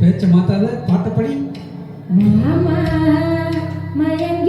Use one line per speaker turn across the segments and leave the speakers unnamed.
பேச்ச மாத்தாத பாட்டப்படி
மாமா
மயங்க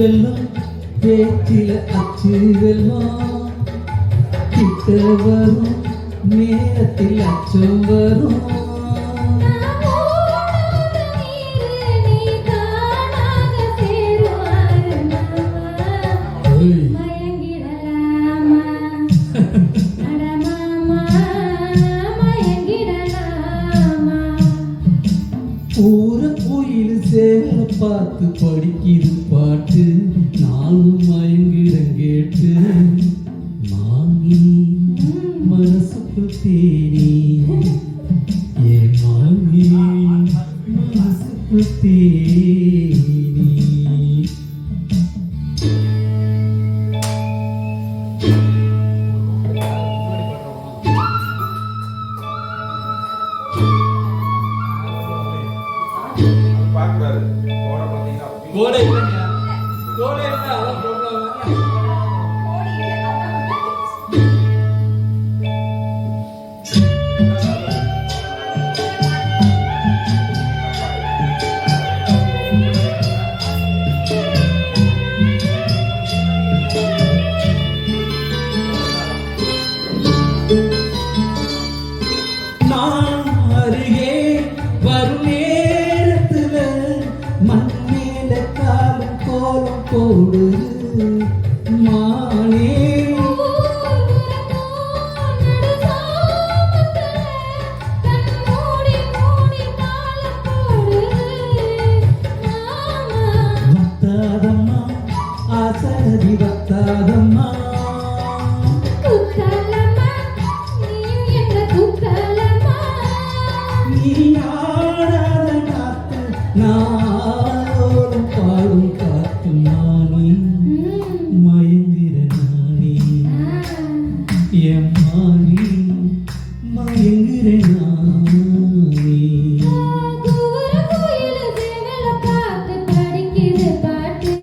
வெல்லம் பேச்சில அச்சு வெல்வம். கிட்ட வரும் நேரத்தில் அச்சம் வரும். ஊர கோயில் பார்த்து படிக்கிறது. பாட்டு நாளும் மயங்கிடங்கேட்டு மாமி மனசுக்கு தேனி. ஏ மாமி மனசுக்கு தேனி.
பார்க்கிறாரு
கோடை Goleirão, போடு மானே. வத்தாதம்மா நீ நாடாத காத்து நான் பாடும் காத்து நான் 我心如烈阳。